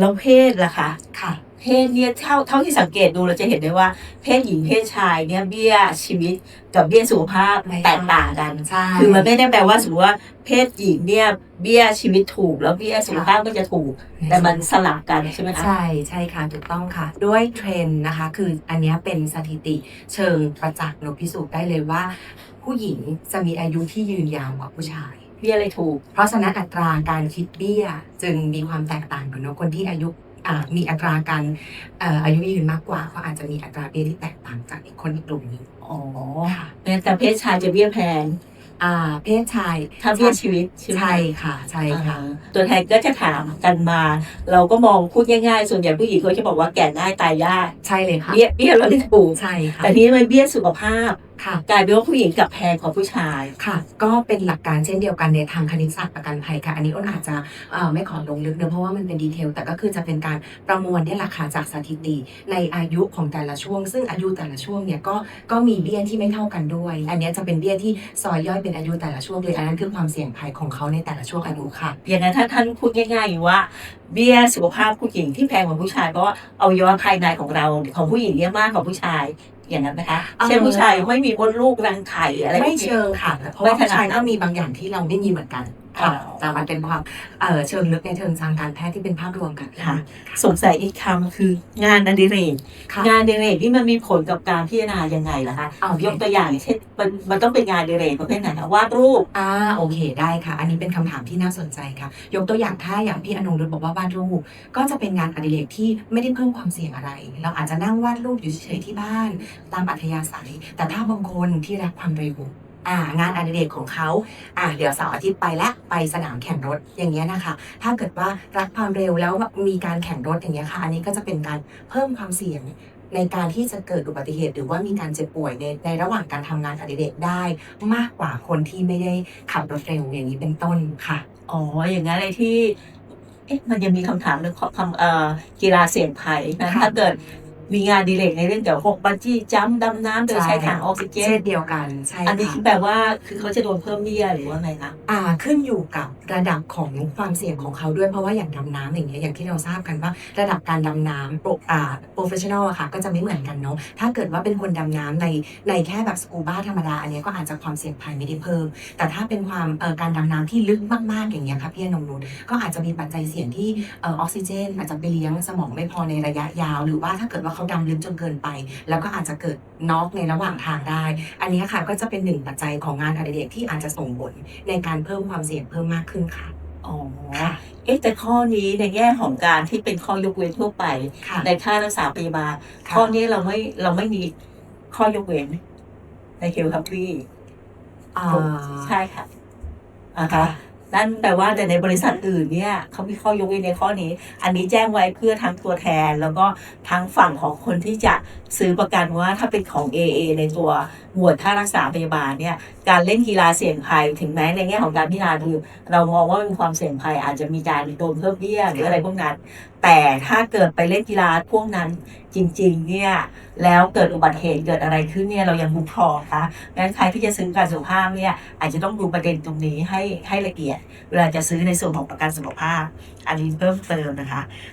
แล้วเพศล่ะคะค่ะ เพศเนี่ยเท่าเท่าที่สังเกตดูเราจะเห็นได้ว่า เพศหญิงเพศชายเนี่ยเบี้ยชีวิตกับเบี้ยสุขภาพไม่แตกต่างกันใช่คือมันไม่ได้แปลว่าสมมติว่าเพศหญิงเนี่ยเบี้ยชีวิตถูก แล้วเบี้ยสุขภาพก็จะถูก แต่มันสลับกันใช่ไหมคะใช่ใช่ค่ะถูกต้องค่ะ ด้วยเทรนด์นะคะ คืออันเนี้ยเป็นสถิติเชิงประจักษ์เนอะพิสูจน์ได้เลยว่า ผู้หญิงจะมีอายุที่ยืนยาวกว่าผู้ชาย เบี้ยอะไรถูก เพราะฉะนั้นอัตราการคิดเบี้ยจึงมีความแตกต่างกันเนอะคนที่อายุอ่ามีอัตราการเอ่ออายุยืนมากกว่าเขาอาจจะมีอัตราเบี้ยที่แตกต่างจากอีกคนอีกกลุ่มหนึงอ๋อค่ะแต่เพศชายจะเบี้ยแพงอ่าเพศชายถ้าเบี้ยชีวิตใช่ไหมใช่ค่ะใช่ค่ะอ่าตัวแทนก็จะถามกันมา เราก็มองพูดง่ายๆ ส่วนใหญ่ผู้หญิงเขาจะบอกว่าแก่ง่ายตายยากใช่เลยค่ะเบี้ยเบี้ยเราได้ถูกใช่ค่ะแต่ทีนี้มันเบี้ยสุขภาพ ค่ะ กลายเป็นว่าผู้หญิงกลับแพงกว่าผู้ชายค่ะ ก็เป็นหลักการเช่นเดียวกันในทางคณิตศาสตร์ประกันภัยค่ะ อันนี้อ้นอาจจะเอ่อไม่ขอลงลึกเนอะเพราะว่ามันเป็นดีเทล แต่ก็คือจะเป็นการประมวลเนี่ยแหละค่ะจากสถิติในอายุของแต่ละช่วง ซึ่งอายุแต่ละช่วงเนี่ยก็ก็มีเบี้ยที่ไม่เท่ากันด้วย อันเนี้ยจะเป็นเบี้ยที่ซอยย่อยเป็นอายุแต่ละช่วงเลยอันนั้นคือความเสี่ยงภัยของเขาในแต่ละช่วงอายุค่ะอย่างนั้นถ้าท่านพูดง่ายๆอยู่ว่าเบี้ยสุขภาพผู้หญิงที่แพงกว่าผู้ชายเพราะว่าเอายว่าภายในของเราของผู้หญิงเนี่ยมากกว่าผู้ชาย อย่างนั้นไหมคะเอ่อเช่นผู้ชายไม่มีมดลูกรังไข่อะไรพวกไม่นี้เชิงค่ะเพราะว่าไม่ขนาดผู้ชายก็มีบางอย่างที่เราไม่มีเหมือนกัน ค่ะอ่าแต่มันเป็นความเอ่อเชิงลึกในเชิงทางการแพทย์ที่เป็นภาพรวมกันค่ะ สงสัยอีกคำคืองานอดิเรกค่ะงานอดิเรกนี่มันมีผลกับการพิจารณายังไงล่ะคะเอายกตัวอย่างเช่นมันมันต้องเป็นงานอดิเรกประเภทไหนคะวาดรูปอ่าโอเคได้ค่ะ อันนี้เป็นคำถามที่น่าสนใจค่ะ ยกตัวอย่างถ้าอย่างพี่อนงรุตบอกว่าวาดรูปก็จะเป็นงานอดิเรกที่ไม่ได้เพิ่มความเสี่ยงอะไร เราอาจจะนั่งวาดรูปอยู่เฉยๆที่บ้าน ตามอัธยาศัย แต่ถ้าบางคนที่รักความเร็ว อ่างานอดิเรกของเขาอ่าเดี๋ยวเสาร์อาทิตย์ไปแล้วไปสนามแข่งรถอย่างเงี้ยนะคะ ถ้าเกิดว่ารักความเร็วแล้วมีการแข่งรถอย่างเงี้ยค่ะ อันนี้ก็จะเป็นการเพิ่มความเสี่ยงในการที่จะเกิดอุบัติเหตุ หรือว่ามีการเจ็บป่วยในในระหว่างการทำงานอดิเรกได้ มากกว่าคนที่ไม่ได้ขับรถเร็วอย่างนี้เป็นต้นค่ะอ๋ออย่างนั้นเลยที่เอ๊ะมันยังมีคำถามเรื่องของคำเอ่อกีฬาเสี่ยงภัยนะค่ะถ้าเกิด มีงานอดีเลกในเรื่องเกี่ยวกับพวกบันจี้จัมป์ดำน้ำโดยใช้ถังออกซิเจเช่นนเดียวกันใช่อันนี้ค่ะคือแปลว่าคือเขาจะโดนเพิ่มเบี้ยหรือว่าไงคะอ่าขึ้นอยู่กับระดับของความเสี่ยงของเขาด้วยเพราะว่าอย่างดำน้ำอย่างเงี้ยอย่างที่เราทราบกันว่าระดับการดำน้ำโปรอ่าโปรเฟชชั่นอลอะค่ะก็จะไม่เหมือนกันเนาะถ้าเกิดว่าเป็นคนดำน้ำในในแค่แบบสกูบ้าธรรมดาอันเนี้ยก็อาจจะความเสี่ยงภัยไม่ได้เพิ่ม แต่ถ้าเป็นความเอ่อการดำน้ำที่ลึกมากๆอย่างเงี้ยค่ะพี่อนงนุชก็อาจจะมีปัจจัยเสี่ยงที่เอ่อออกซิเจน อาจจะไปเลี้ยงสมองไม่พอในระยะยาว หรือว่าถ้าเกิดว่าเขาดำลึกจนเกินไป แล้วก็อาจจะเกิดน็อกในระหว่างทางได้ อันเนี้ยค่ะก็จะเป็นหนึ่งปัจจัยของงานอดิเรกที่อาจจะส่งผลในการเพิ่มความเสี่ยงเพิ่มมากขึ้นค่ะอ๋อเอ๊ะแต่ข้อนี้ในแง่ของการที่เป็นข้อยกเว้นทั่วไปค่ะในค่ารักษาพยาบาลค่ะข้อนี้เราไม่เราไม่มีข้อยกเว้น ในเฮลทัพรีอ่าใช่ค่ะอ่าฮะ นั่นแปลว่าแต่ในบริษัทอื่นเนี่ยเขามีข้อยกเว้นในข้อนี้ อันนี้แจ้งไว้เพื่อทั้งตัวแทน แล้วก็ทั้งฝั่งของคนที่จะซื้อประกันว่าถ้าเป็นของ AA ในตัวหมวดค่ารักษาพยาบาลเนี่ยการเล่นกีฬาเสี่ยงภัยถึงแม้ในแง่ของการพิจารณาคือเรามองว่าเป็นความเสี่ยงภัยอาจจะมีการโดนเพิ่มเบี้ยหรืออะไรพวกนั้น แต่ถ้าเกิดไปเล่นกีฬาพวกนั้นจริง ๆ เนี่ย แล้วเกิดอุบัติเหตุเกิดอะไรขึ้นเนี่ยเรายังบุพอคะงั้นใครที่จะซื้อประกันสุขภาพเนี่ยอาจจะต้องดูประเด็นตรงนี้ให้ให้ละเอียด เวลาจะซื้อในส่วนของประกันสุขภาพ อันนี้เพิ่มเติมนะคะ